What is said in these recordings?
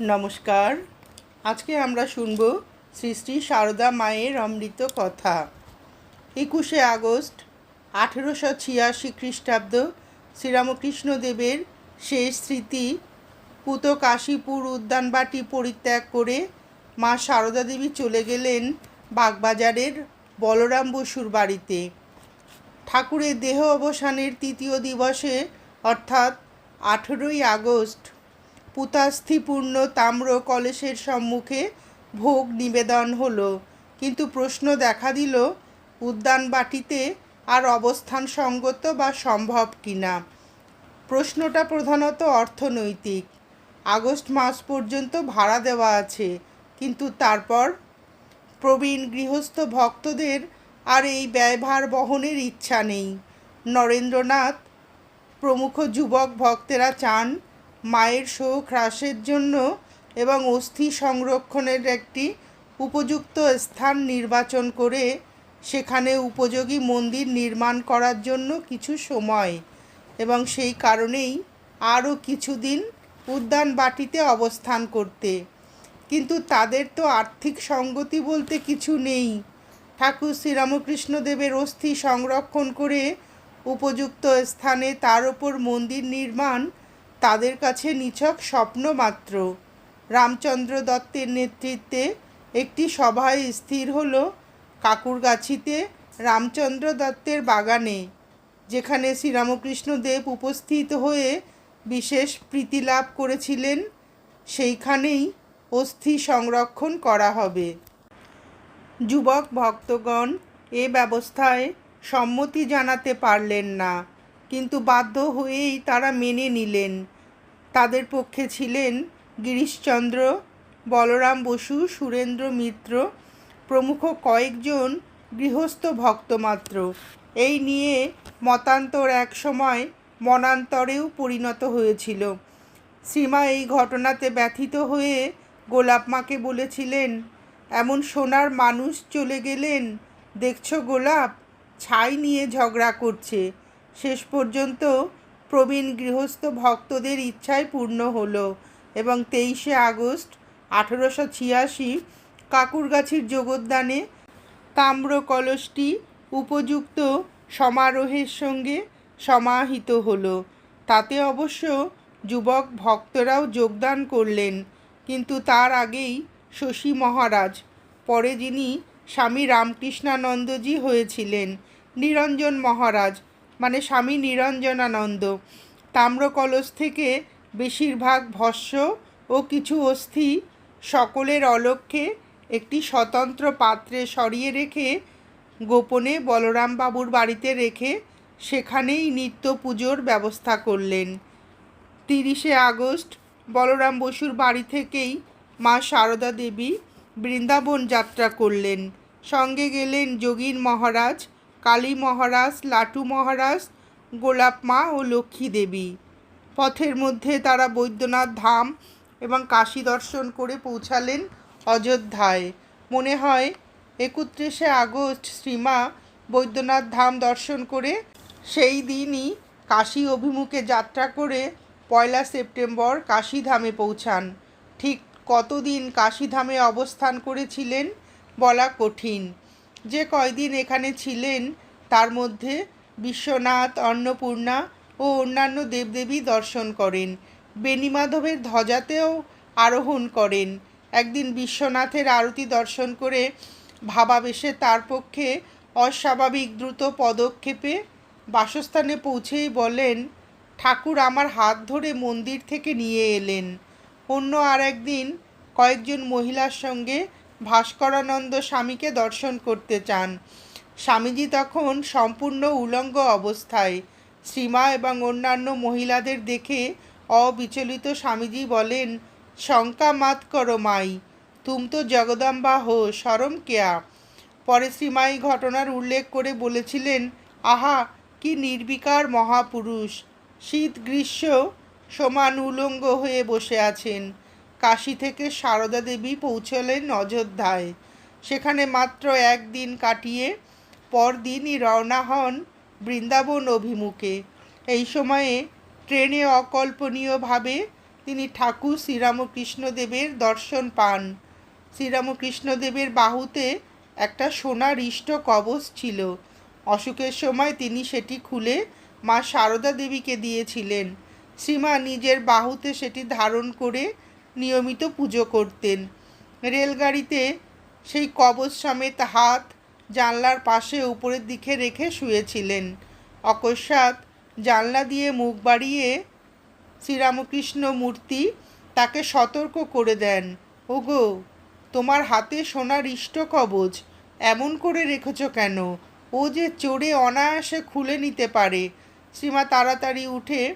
নমস্কার। আজকে আমরা শুনব শ্রী শ্রী সারদা মায়ের অমৃত কথা। একুশে আগস্ট, আঠেরোশো ছিয়াশি খ্রিস্টাব্দ শ্রীরামকৃষ্ণদেবের শেষ স্মৃতি, পুত কাশীপুর উদ্যানবাটি পরিত্যাগ করে মা সারদা দেবী চলে গেলেন বাগবাজারের বলরাম বসুর বাড়িতে। ঠাকুরের দেহ অবসানের তৃতীয় দিবসে, অর্থাৎ আঠেরোই আগস্ট পুতাস্থিপূর্ণ তাম্র কলসের সম্মুখে ভোগ নিবেদন হলো। কিন্তু প্রশ্ন দেখা দিল, উদ্যান বাটিতে আর অবস্থান সঙ্গত বা সম্ভব কিনা প্রশ্নটা প্রধানত অর্থনৈতিক। আগস্ট মাস পর্যন্ত ভাড়া দেওয়া আছে, কিন্তু তারপর? প্রবীণ গৃহস্থ ভক্তদের আর এই ব্যয়ভার বহনের ইচ্ছা নেই। নরেন্দ্রনাথ, প্রমুখ যুবক ভক্তেরা চান মায়ের শোক হ্রাসের জন্য এবং অস্থি সংরক্ষণের একটি উপযুক্ত স্থান নির্বাচন করে সেখানে উপযোগী মন্দির নির্মাণ করার জন্য কিছু সময় এবং সেই কারণেই আরও কিছুদিন উদ্যান বাটিতে অবস্থান করতে। কিন্তু তাদের তো আর্থিক সঙ্গতি বলতে কিছু নেই। ঠাকুর শ্রীরামকৃষ্ণদেবের অস্থি সংরক্ষণ করে উপযুক্ত স্থানে তার ওপর মন্দির নির্মাণ তাদের কাছে নিছক স্বপ্ন মাত্র। রামচন্দ্র দত্তের নেতৃত্বে একটি সভায় স্থির হল কাকুরগাছিতে রামচন্দ্র দত্তের বাগানে, যেখানে শ্রীরামকৃষ্ণ দেব উপস্থিত হয়ে বিশেষ প্রীতি লাভ করেছিলেন। সেইখানেই অস্থি সংরক্ষণ করা হবে। যুবক ভক্তগণ, এ ব্যবস্থায় সম্মতি জানাতে পারলেন না। কিন্তু বাধ্য হয়েই তারা মেনে নিলেন। তাদের পক্ষে ছিলেন গিরিশচন্দ্র, বলরাম বসু, সুরেন্দ্র মিত্র, প্রমুখ কয়েকজন গৃহস্থ ভক্ত মাত্র। এই নিয়ে মতান্তর এক সময় মনান্তরেও পরিণত হয়েছিল। সীমা এই ঘটনাতে ব্যথিত হয়ে গোলাপ মাকে বলেছিলেন, এমন সোনার মানুষ চলে গেলেন, দেখছ গোলাপ, ছাই নিয়ে ঝগড়া করছে। শেষ পর্যন্ত প্রবীণ গৃহস্থ ভক্তদের ইচ্ছায় পূর্ণ হলো এবং তেইশে আগস্ট আঠেরোশো ছিয়াশি কাকুরগাছির যোগদানে তাম্র কলসটি উপযুক্ত সমারোহের সঙ্গে সমাহিত হলো। তাতে অবশ্য যুবক ভক্তরাও যোগদান করলেন, কিন্তু তার আগেই শশী মহারাজ, পরে যিনি স্বামী রামকৃষ্ণানন্দজি হয়েছিলেন, নিরঞ্জন মহারাজ মানে স্বামী নিরঞ্জনানন্দ। তাম্রকলস থেকে বেশিরভাগ ভস্য ও কিছু অস্থি সকলের অলক্ষ্যে একটি স্বতন্ত্র পাত্রে সরিয়ে রেখে গোপনে বলরামবাবুর বাড়িতে রেখে সেখানেই নিত্য পুজোর ব্যবস্থা করলেন। তিরিশে আগস্ট বলরাম বসুর বাড়ি থেকেই মা সারদা দেবী বৃন্দাবন যাত্রা করলেন। সঙ্গে গেলেন যোগীন মহারাজ কালী মহারাজ, লাটু মহারাজ, গোলাপ মা ও লক্ষ্মী দেবী। পথের মধ্যে তারা বৈদ্যনাথ ধাম এবং কাশী দর্শন করে পৌঁছালেন অযোধ্যায়। মনে হয় একত্রিশে আগস্ট শ্রীমা বৈদ্যনাথ ধাম দর্শন করে সেই দিনই কাশী অভিমুখে যাত্রা করে পয়লা সেপ্টেম্বর কাশীধামে পৌঁছান। ঠিক কতদিন কাশীধামে অবস্থান করেছিলেন বলা কঠিন। যে কয়দিন এখানে ছিলেন, তার মধ্যে বিশ্বনাথ, অন্নপূর্ণা ও অন্যান্য দেবদেবী দর্শন করেন। বেণীমাধবের ধ্বজাতেও আরোহণ করেন। একদিন বিশ্বনাথের আরতি দর্শন করে ভাবাবেশে তার পক্ষে অস্বাভাবিক দ্রুত পদক্ষেপে বাসস্থানে পৌঁছেই বলেন, ঠাকুর আমার হাত ধরে মন্দির থেকে নিয়ে এলেন। অন্য আর একদিন কয়েকজন মহিলার সঙ্গে ভাস্করানন্দ স্বামীকে দর্শন করতে চান। স্বামীজি তখন সম্পূর্ণ উলঙ্গ অবস্থায় শ্রীমা এবং অন্যান্য মহিলাদের দেখে অবিচলিত স্বামীজি বলেন, শঙ্কা মাত করো মাই, তুম তো জগদম্বা হো সরম কেয়া? পরে শ্রীমাই ঘটনার উল্লেখ করে বলেছিলেন, আহা, কি নির্বিকার মহাপুরুষ শীত গ্রীষ্ম সমান উলঙ্গ হয়ে বসে আছেন। কাশী থেকে সারদা দেবী পৌঁছলেন অযোধ্যায়। সেখানে মাত্র একদিন কাটিয়ে পরদিনই রওনা হন বৃন্দাবন অভিমুখে। এই সময়ে ট্রেনে অকল্পনীয়ভাবে তিনি ঠাকুর শ্রীরামকৃষ্ণদেবের দর্শন পান। শ্রীরামকৃষ্ণদেবের বাহুতে একটা সোনার ইষ্ট কবচ ছিল। অসুখের সময় তিনি সেটি খুলে মা সারদা দেবীকে দিয়েছিলেন। শ্রীমা নিজের বাহুতে সেটি ধারণ করে নিয়মিত পুজো করতেন। রেলগাড়িতে সেই কবচ সমেত হাত জানলার পাশে উপরের দিকে রেখে শুয়েছিলেন। অকস্মাৎ জানলা দিয়ে মুখ বাড়িয়ে শ্রীরামকৃষ্ণ মূর্তি তাকে সতর্ক করে দেন। ওগো, তোমার হাতে সোনার ইষ্ট কবচ এমন করে রেখেছ কেন? ও যে চোরে অনায়াসে খুলে নিতে পারে। শ্রীমা তাড়াতাড়ি উঠে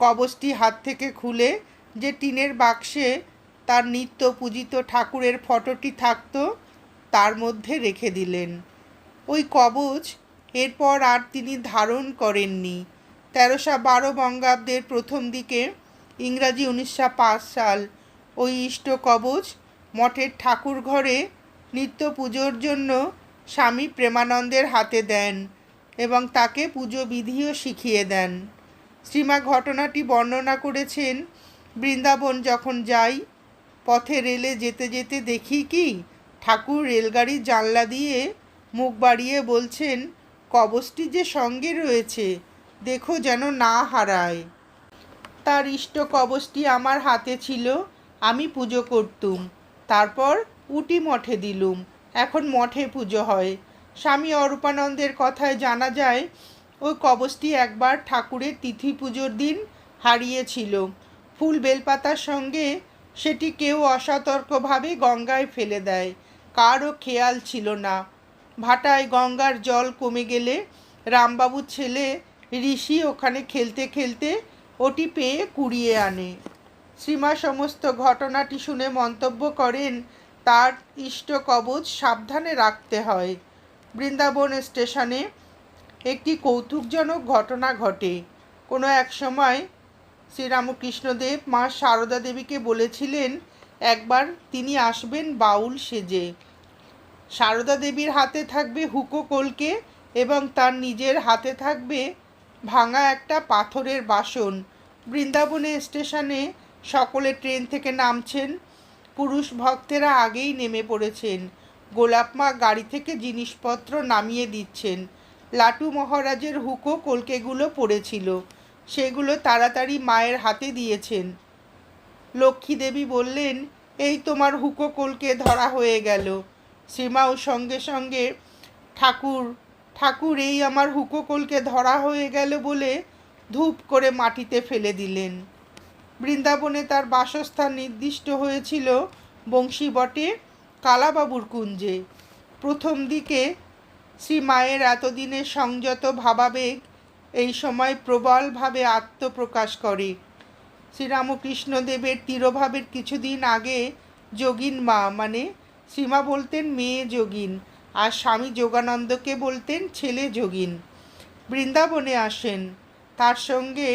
কবচটি হাত থেকে খুলে যে টিনের বাক্সে তার নিত্য পূজিত ঠাকুরের ফটোটি থাকত, তার মধ্যে রেখে দিলেন। ওই কবচ এরপর আর তিনি ধারণ করেননি। তেরোশো বারো বঙ্গাব্দের প্রথম দিকে ইংরাজি উনিশশো পাঁচ সাল ওই ইষ্ট কবচ মঠের ঠাকুর ঘরে নিত্য পুজোর জন্য স্বামী প্রেমানন্দের হাতে দেন এবং তাকে পুজো বিধিও শিখিয়ে দেন। শ্রীমা ঘটনাটি বর্ণনা করেছেন বৃন্দাবন যখন যাই, পথে রেলে যেতে যেতে দেখি কি, ঠাকুর রেলগাড়ির জানলা দিয়ে মুখ বাড়িয়ে বলছেন, কবচটি যে সঙ্গে রয়েছে, দেখো যেন না হারায়। তার ইষ্ট কবচটি আমার হাতে ছিল, আমি পুজো করতুম, তারপর উটি মঠে দিলুম, এখন মঠে পুজো হয়। স্বামী অরূপানন্দের কথায় জানা যায়, ওই কবচটি একবার ঠাকুরের তিথি পুজোর দিন হারিয়েছিল। ফুল বেলপাতার সঙ্গে সেটি কেউ অসতর্কভাবে গঙ্গায় ফেলে দেয়। কারও খেয়াল ছিল না। ভাটায় গঙ্গার জল কমে গেলে রামবাবুর ছেলে ঋষি ওখানে খেলতে খেলতে ওটি পেয়ে কুড়িয়ে আনে। শ্রীমা সমস্ত ঘটনাটি শুনে মন্তব্য করেন, তার ইষ্ট কবচ সাবধানে রাখতে হয়। বৃন্দাবন স্টেশনে একটি কৌতুকজনক ঘটনা ঘটে। কোনো এক সময় শ্রীরামকৃষ্ণদেব মা সারদা দেবীকে বলেছিলেন, একবার তিনি আসবেন বাউল সেজে। সারদা দেবীর হাতে থাকবে হুকো কলকে এবং তার নিজের হাতে থাকবে ভাঙা একটা পাথরের বাসন। বৃন্দাবনে স্টেশনে সকলে ট্রেন থেকে নামছেন। পুরুষ ভক্তেরা আগেই নেমে পড়েছেন। গোলাপমা গাড়ি থেকে জিনিসপত্র নামিয়ে দিচ্ছেন। লাটু মহারাজের হুকো কলকেগুলো পড়েছিল। সেগুলো তাড়াতাড়ি মায়ের হাতে দিয়েছেন। লক্ষ্মী দেবী বললেন, এই তোমার হুকো কলকে ধরা হয়ে গেল। শ্রীমাও সঙ্গে সঙ্গে, ঠাকুর ঠাকুর এই আমার হুকো কলকে ধরা হয়ে গেল বলে ধূপ করে মাটিতে ফেলে দিলেন। বৃন্দাবনে তার বাসস্থান নির্দিষ্ট হয়েছিল বংশীবটে কালাবাবুর কুঞ্জে। প্রথম দিকে শ্রী মায়ের এতদিনের সংযত ভাবাবেগ এই সময় প্রবলভাবে আত্মপ্রকাশ করে। শ্রীরামকৃষ্ণদেবের তিরোভাবের কিছুদিন আগে যোগিন মা মানে শ্রীমা বলতেন মেয়ে যোগিন আর স্বামী যোগানন্দকে বলতেন ছেলে যোগিন, বৃন্দাবনে আসেন। তার সঙ্গে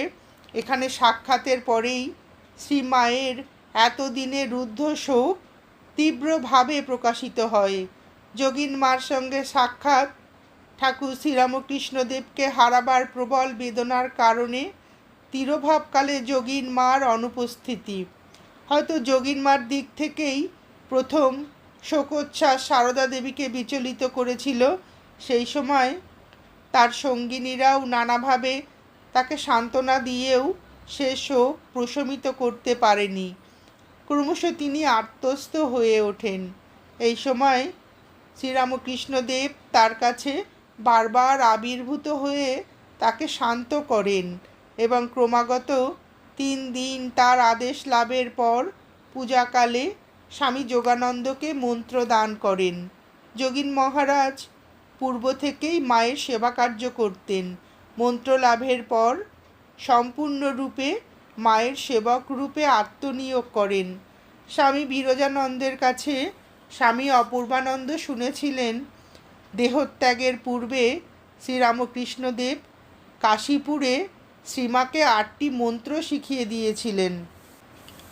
এখানে সাক্ষাতের পরেই শ্রী মায়ের এতদিনের রুদ্ধ শোক তীব্রভাবে প্রকাশিত হয়। যোগিন মার সঙ্গে সাক্ষাৎ ঠাকুর শ্রীরামকৃষ্ণদেবকে হারাবার প্রবল বেদনার কারণে তিরোভাবকালে যোগীন মার অনুপস্থিতি। হয়তো যোগিন মার দিক থেকেই প্রথম শোকোচ্ছ্বাস সারদা দেবীকে বিচলিত করেছিল। সেই সময় তার সঙ্গিনীরাও নানাভাবে তাকে সান্ত্বনা দিয়েও সে শোক প্রশমিত করতে পারেনি। ক্রমশ তিনি আত্মস্থ হয়ে ওঠেন। এই সময় শ্রীরামকৃষ্ণদেব তার কাছে বারবার আবির্ভূত হয়ে তাকে শান্ত করেন এবং ক্রমাগত তিন দিন তার আদেশ লাভের পর পূজাকালে স্বামী যোগানন্দকে মন্ত্র দান করেন। যোগিন মহারাজ পূর্ব থেকেই মায়ের সেবা কার্য করতেন। মন্ত্র লাভের পর সম্পূর্ণরূপে মায়ের সেবক রূপে আত্মনিয়োগ করেন। স্বামী বিরজানন্দের কাছে স্বামী অপূর্বানন্দ শুনেছিলেন দেহত্যাগের পূর্বে শ্রীরামকৃষ্ণদেব কাশীপুরে শ্রীমাকে আটটি মন্ত্র শিখিয়ে দিয়েছিলেন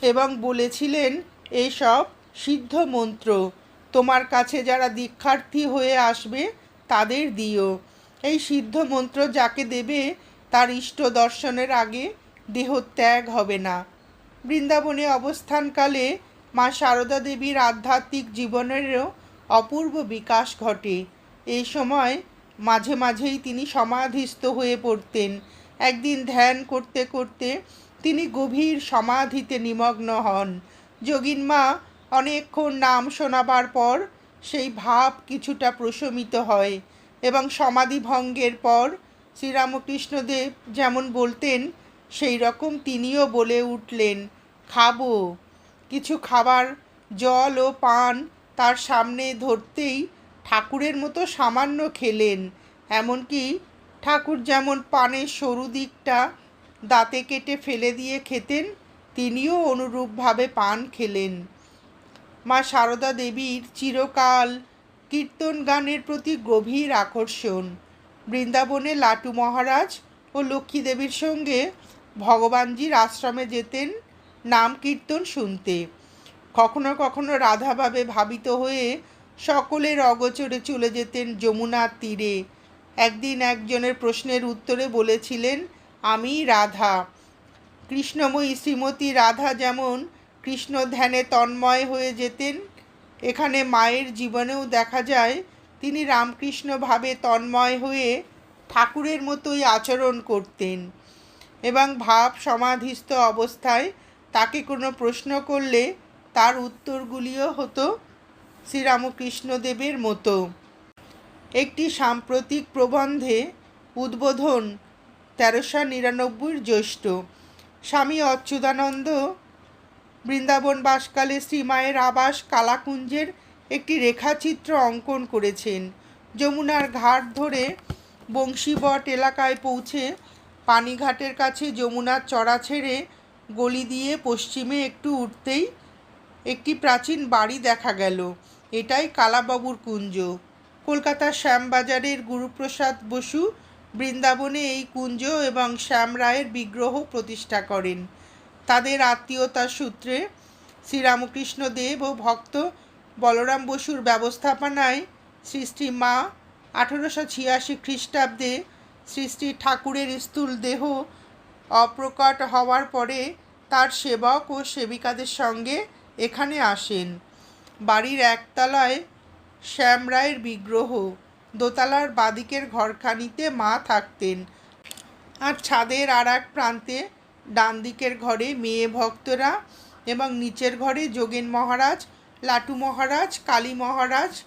এবং বলেছিলেন এইসব সিদ্ধ মন্ত্র। তোমার কাছে যারা দীক্ষার্থী হয়ে আসবে, তাদের দিও। এই সিদ্ধ মন্ত্র যাকে দেবে, তার ইষ্ট দর্শনের আগে দেহত্যাগ হবে না। বৃন্দাবনে অবস্থানকালে মা সারদা দেবীর আধ্যাত্মিক জীবনেরও অপূর্ব বিকাশ ঘটে। এই সময় মাঝে মাঝেই তিনি সমাধিস্থ হয়ে পড়তেন। একদিন ধ্যান করতে করতে তিনি গভীর সমাধিতে নিমগ্ন হন। যোগিন মা অনেকক্ষণ নাম শোনাবার পর সেই ভাব কিছুটা প্রশমিত হয় এবং সমাধি ভঙ্গের পর শ্রীরামকৃষ্ণদেব যেমন বলতেন, সেই রকম তিনিও বলে উঠলেন, খাব। কিছু খাবার, জল ও পান তার সামনে ধরতেই ঠাকুরের মতো সামান্য খেলেন। এমনকি ঠাকুর যেমন পানের সরু দিকটা দাঁতে কেটে ফেলে দিয়ে খেতেন, তিনিও অনুরূপভাবে পান খেলেন। মা সারদা দেবীর চিরকাল কীর্তন গানের প্রতি গভীর আকর্ষণ। বৃন্দাবনে লাটু মহারাজ ও লক্ষ্মী দেবীর সঙ্গে ভগবানজির আশ্রমে যেতেন, নাম কীর্তন শুনতে। কখনো কখনো রাধাভাবে ভাবিত হয়ে সকলের অগোচরে চলে যেতেন যমুনার তীরে। একদিন একজনের প্রশ্নের উত্তরে বলেছিলেন, আমি রাধা। কৃষ্ণময়ী শ্রীমতী রাধা যেমন কৃষ্ণ ধ্যানে তন্ময় হয়ে যেতেন, এখানে মায়ের জীবনেও দেখা যায় তিনি রামকৃষ্ণভাবে তন্ময় হয়ে ঠাকুরের মতোই আচরণ করতেন এবং ভাব সমাধিস্থ অবস্থায় তাকে কোনো প্রশ্ন করলে তার উত্তরগুলিও হতো শ্রীরামকৃষ্ণদেবের মতো। একটি সাম্প্রতিক প্রবন্ধে উদ্বোধন তেরোশো নিরানব্বইয়ের জ্যৈষ্ঠ। স্বামী অচ্যুতানন্দ বৃন্দাবন বাসকালে শ্রীমায়ের আবাস কালাকুঞ্জের একটি রেখাচিত্র অঙ্কন করেছেন। যমুনার ঘাট ধরে বংশীবট এলাকায় পৌঁছে পানিঘাটের কাছে যমুনার চড়া ছেড়ে গলি দিয়ে পশ্চিমে একটু উঠতেই একটি প্রাচীন বাড়ি দেখা গেল। এটাই কালাবাবুর কুঞ্জ। কলকাতার শ্যামবাজারের গুরুপ্রসাদ বসু বৃন্দাবনে এই কুঞ্জ এবং শ্যাম রায়ের বিগ্রহ প্রতিষ্ঠা করেন। তাদের আত্মীয়তার সূত্রে শ্রীরামকৃষ্ণ দেব ও ভক্ত বলরাম বসুর ব্যবস্থাপনায় শ্রী মা আঠেরোশো ছিয়াশি খ্রিস্টাব্দে শ্রী ঠাকুরের স্থূল দেহ অপ্রকট হওয়ার পরে তার সেবক ও সেবিকাদের সঙ্গে এখানে আসেন। বাড়ির একতলায় শ্যাম রায়ের বিগ্রহ। দোতলার বাদিকের ঘরখানিতে মা থাকতেন। আর ছাদের আর এক প্রান্তে ডান দিকের ঘরে মেয়ে ভক্তরা এবং নিচের ঘরে যোগেন মহারাজ, লাটু মহারাজ, কালী মহারাজ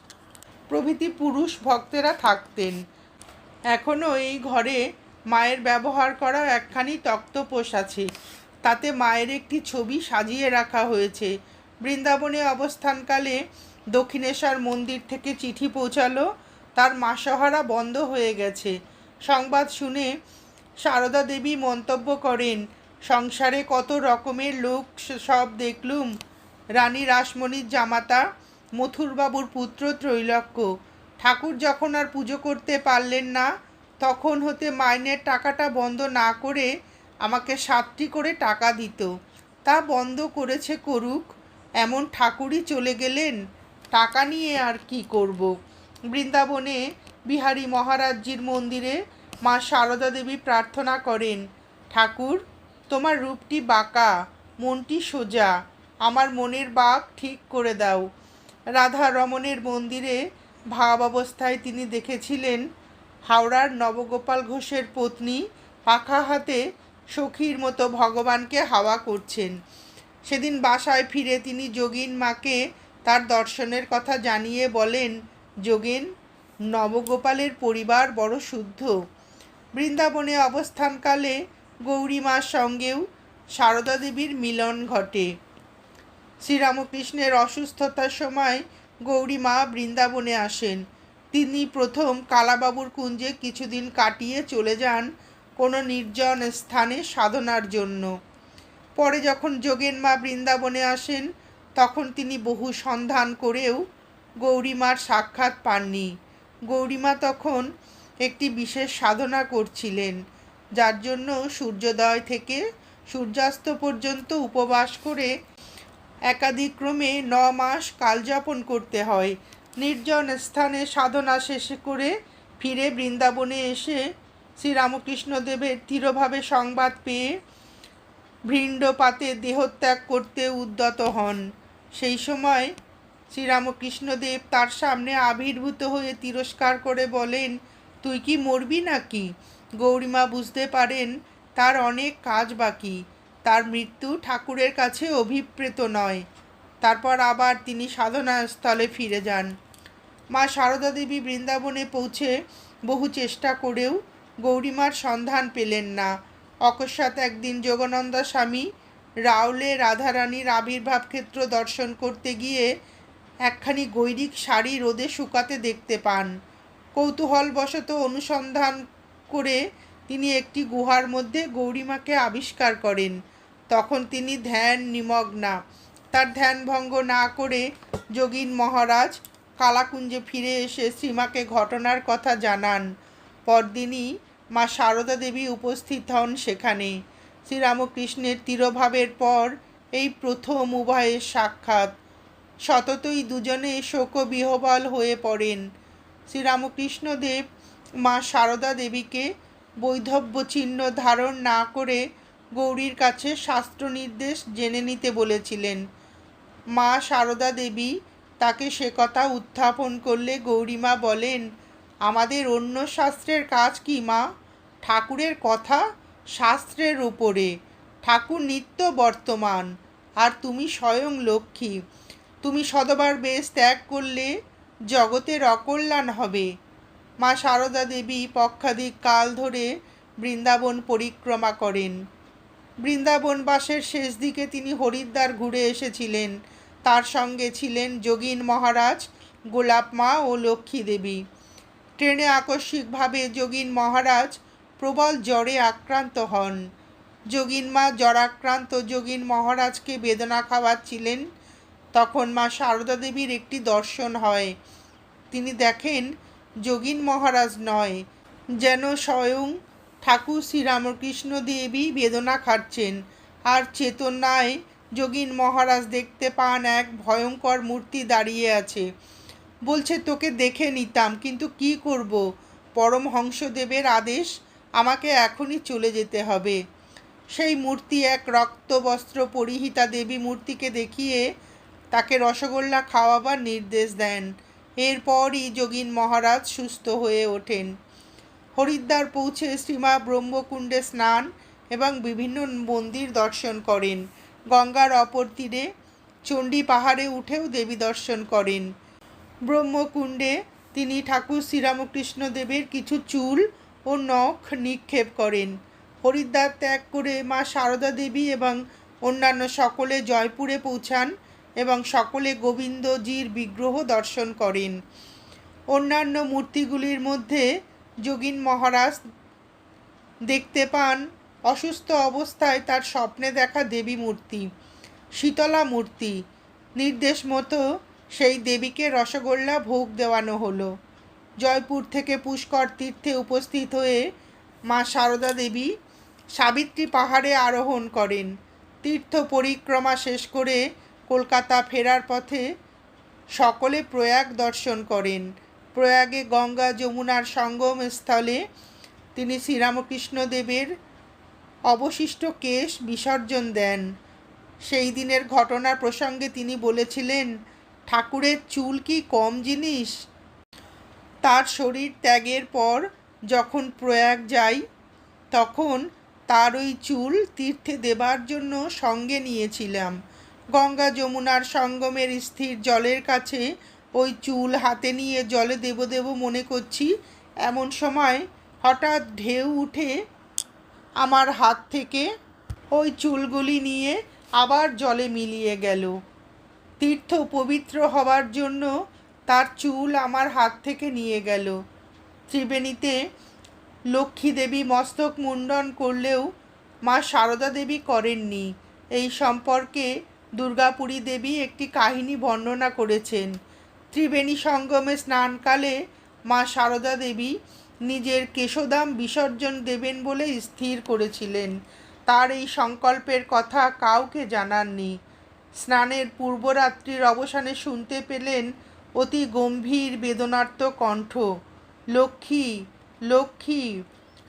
প্রভৃতি পুরুষ ভক্তেরা থাকতেন। এখনও এই ঘরে মায়ের ব্যবহার করা একখানি তক্তপোষ আছে। তাতে মায়ের একটি ছবি সাজিয়ে রাখা হয়েছে। বৃন্দাবনে অবস্থানকালে দক্ষিণেশ্বর মন্দির থেকে চিঠি পৌঁছালো। তার মাসহারা বন্ধ হয়ে গেছে। সংবাদ শুনে সারদা দেবী মন্তব্য করেন, সংসারে কত রকমের লোক সব দেখলুম। রানী রাসমণির জামাতা, মথুরবাবুর পুত্র ত্রৈলক্য। ঠাকুর যখন আর পুজো করতে পারলেন না, তখন হতে মাইনের টাকাটা বন্ধ না করে আমাকে সাতটি করে টাকা দিত। তা বন্ধ করেছে করুক। এমন ঠাকুরই চলে গেলেন, টাকা নিয়ে আর কি করব। বৃন্দাবনে বিহারী মহারাজজির মন্দিরে মা সারদা দেবী প্রার্থনা করেন, ঠাকুর, তোমার রূপটি বাঁকা, মনটি সোজা, আমার মনের বাঁক ঠিক করে দাও রাধা রমণের মন্দিরে ভাব অবস্থায় তিনি দেখেছিলেন, হাওড়ার নবগোপাল ঘোষের পত্নী পাখা হাতে সখীর মতো ভগবানকে হাওয়া করছেন সেদিন বাসায় ফিরে তিনি যোগিন মাকে তার দর্শনের কথা জানিয়ে বলেন, যোগেন, নবগোপালের পরিবার বড় শুদ্ধ। বৃন্দাবনে অবস্থানকালে গৌরী মার সঙ্গেও সারদা দেবীর মিলন ঘটে। শ্রীরামকৃষ্ণের অসুস্থতার সময় গৌরী মা বৃন্দাবনে আসেন। তিনি প্রথম কালাবাবুর কুঞ্জে কিছুদিন কাটিয়ে চলে যান কোনো নির্জন স্থানে সাধনার জন্য। পরে যখন যোগেন মা বৃন্দাবনে আসেন, তখন তিনি বহু সন্ধান করেও গৌরীমার সাক্ষাৎ পাননি। গৌরীমা তখন একটি বিশেষ সাধনা করছিলেন, যার জন্য সূর্যোদয় থেকে সূর্যাস্ত পর্যন্ত উপবাস করে একাধিক্রমে ন মাস কালযাপন করতে হয়। নির্জন স্থানে সাধনা শেষে করে ফিরে বৃন্দাবনে এসে শ্রীরামকৃষ্ণদেবের দৃঢ়ভাবে সংবাদ পেয়ে ভৃণ্ডপাতে দেহত্যাগ করতে উদ্যত হন। সেই সময় শ্রীরামকৃষ্ণদেব তার সামনে আবির্ভূত হয়ে তিরস্কার করে বলেন, তুই কি মরবি নাকি? গৌরীমা বুঝতে পারেন, তার অনেক কাজ বাকি। তার মৃত্যু ঠাকুরের কাছে অভিপ্রেত নয়। তারপর আবার তিনি সাধনা স্থলে ফিরে যান। মা সারদা দেবী বৃন্দাবনে পৌঁছে বহু চেষ্টা করেও গৌরীমার সন্ধান পেলেন না। অকস্মাৎ একদিন যোগানন্দা স্বামী রাউলে রাধারানীর আবির্ভাব ক্ষেত্র দর্শন করতে গিয়ে একখানি গৈরিক শাড়ি রোদে শুকাতে দেখতে পান। কৌতূহলবশত অনুসন্ধান করে তিনি একটি গুহার মধ্যে গৌরীমাকে আবিষ্কার করেন। তখন তিনি ধ্যান নিমগ্না। তার ধ্যান ভঙ্গ না করে যোগীন মহারাজ কালাকুঞ্জে ফিরে এসে শ্রীমাকে ঘটনার কথা জানান। পরদিনই মা সারদা দেবী উপস্থিত হন সেখানে। শ্রীরামকৃষ্ণের তিরোভাবের পর এই প্রথম উভয়ের সাক্ষাৎ। সততই দুজনে শোকবিহবল হয়ে পড়েন। শ্রীরামকৃষ্ণদেব মা সারদা দেবীকে বৈধব্য চিহ্ন ধারণ না করে গৌরীর কাছে শাস্ত্র নির্দেশ জেনে নিতে বলেছিলেন। মা সারদা দেবী তাকে সে কথা উত্থাপন করলে গৌরীমা বলেন আমাদের অন্য শাস্ত্রের কাজ কি, মা? ঠাকুরের কথা শাস্ত্রের উপরে। ঠাকুর নিত্য বর্তমান, আর তুমি স্বয়ং লক্ষ্মী। তুমি সদবার বেশ ত্যাগ করলে জগতের অকল্যাণ হবে। মা সারদা দেবী পক্ষাধিক কাল ধরে বৃন্দাবন পরিক্রমা করেন। বৃন্দাবনবাসের শেষ দিকে তিনি হরিদ্বার ঘুরে এসেছিলেন। তার সঙ্গে ছিলেন যোগীন মহারাজ, গোলাপ মা ও লক্ষ্মী দেবী। ট্রেনে আকস্মিকভাবে যোগীন মহারাজ প্রবল জ্বরে আক্রান্ত হন। যোগীন মা জ্বরাক্রান্ত যোগীন মহারাজকে বেদনা খাওয়াচ্ছিলেন। তখন মা সারদা দেবীর একটি দর্শন হয়। তিনি দেখেন, যোগীন মহারাজ নয়, যেন স্বয়ং ঠাকুর শ্রীরামকৃষ্ণ দেবী বেদনা খাচ্ছেন। আর চেতনায় যোগীন মহারাজ দেখতে পান, এক ভয়ঙ্কর মূর্তি দাঁড়িয়ে আছে। বলছে, তোকে দেখে নিতাম, কিন্তু কি করব? পরমহংসদেবের আদেশ আমাকে এখনই চলে যেতে হবে। সেই মূর্তি এক রক্তবস্ত্র পরিহিতা দেবী মূর্তিকে দেখিয়ে তাকে রসগোল্লা খাওয়াবার নির্দেশ দেন। এরপরই যোগীন মহারাজ সুস্থ হয়ে ওঠেন। হরিদ্বার পৌঁছে শ্রীমা ব্রহ্মকুণ্ডে স্নান এবং বিভিন্ন মন্দির দর্শন করেন। গঙ্গার অপর তীরে চণ্ডী পাহাড়ে উঠেও দেবী দর্শন করেন। ব্রহ্মকুণ্ডে তিনি ঠাকুর শ্রীরামকৃষ্ণ দেবের কিছু চুল ও নখ নিক্ষেপ করেন। হরিদ্বার ত্যাগ করে মা সারদা দেবী এবং অন্যান্য সকলে জয়পুরে পৌঁছান এবং সকলে গোবিন্দজির বিগ্রহ দর্শন করেন। অন্যান্য মূর্তিগুলির মধ্যে যোগীন মহারাজ দেখতে পান, অসুস্থ অবস্থায় তার স্বপ্নে দেখা দেবী মূর্তি, শীতলা মূর্তি। নির্দেশ মতো সেই দেবীকে রসগোল্লা ভোগ দেওয়ানো হলো। জয়পুর থেকে পুষ্কর তীর্থে উপস্থিত হয়ে মা সারদা দেবী সাবিত্রী পাহাড়ে আরোহণ করেন। তীর্থ পরিক্রমা শেষ করে কলকাতা ফেরার পথে সকলে প্রয়াগ দর্শন করেন। প্রয়াগে গঙ্গা যমুনার সঙ্গম স্থলে তিনি শ্রীরামকৃষ্ণ দেবের অবশিষ্ট কেশ বিসর্জন দেন। সেই দিনের ঘটনার প্রসঙ্গে তিনি বলেছিলেন ঠাকুরের চুল কি কম জিনিস? তার শরীর ত্যাগের পর যখন প্রয়াগ যাই, তখন তার ওই চুল তীর্থে দেবার জন্য সঙ্গে নিয়েছিলাম। গঙ্গা যমুনার সঙ্গমের স্থির জলের কাছে ওই চুল হাতে নিয়ে জলে দেব দেব মনে করছি, এমন সময় হঠাৎ ঢেউ উঠে আমার হাত থেকে ওই চুলগুলি নিয়ে আবার জলে মিলিয়ে গেল। তীর্থ পবিত্র হবার জন্য তার চুল আমার হাত থেকে নিয়ে গেল। ত্রিবেণীতে লক্ষ্মী দেবী মস্তক মুন্ডন করলেও মা সারদা দেবী করেননি। এই সম্পর্কে দুর্গাপুরী দেবী একটি কাহিনী বর্ণনা করেছেন। ত্রিবেণী সঙ্গমে স্নানকালে মা সারদা দেবী নিজের কেশদাম বিসর্জন দেবেন বলে স্থির করেছিলেন। তার এই সংকল্পের কথা কাউকে জানাননি। স্নানের পূর্বরাত্রির অবসানে শুনতে পেলেন অতি গম্ভীর বেদনার্ত কণ্ঠ। লক্ষ্মী লক্ষ্মী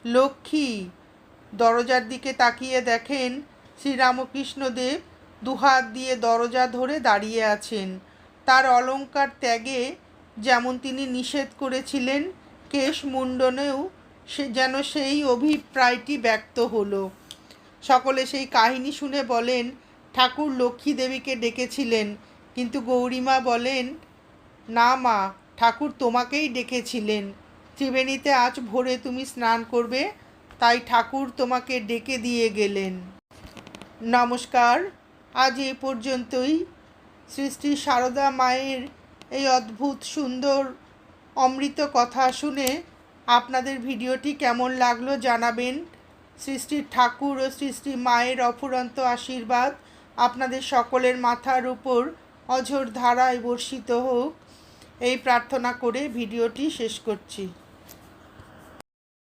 লক্ষ্মী। দরজার দিকে তাকিয়ে দেখেন শ্রীরামকৃষ্ণদেব দুহাত দিয়ে দরজা ধরে দাঁড়িয়ে আছেন। তার অলঙ্কার ত্যাগে যেমন তিনি নিষেধ করেছিলেন কেশ মুণ্ডনেও সে যেন সেই অভিপ্রায়টি ব্যক্ত হলো। সকলে সেই কাহিনী শুনে বলেন ঠাকুর লক্ষ্মী দেবীকে ডেকেছিলেন। কিন্তু গৌরীমা বলেন, না মা, ঠাকুর তোমাকেই ডেকেছিলেন। ত্রিবেণীতে আজ ভোরে তুমি স্নান করবে, তাই ঠাকুর তোমাকে ডেকে দিয়ে গেলেন। নমস্কার। আজ এ পর্যন্তই। শ্রী সারদা মায়ের এই অদ্ভুত, সুন্দর, অমৃত কথা শুনে আপনাদের ভিডিওটি কেমন লাগল জানাবেন। শ্রী ঠাকুর ও শ্রী মায়ের অফুরন্ত আশীর্বাদ। আপনাদের সকলের মাথার উপর অঝোর ধারায় বর্ষিত হোক। এই প্রার্থনা করে ভিডিওটি শেষ করছি।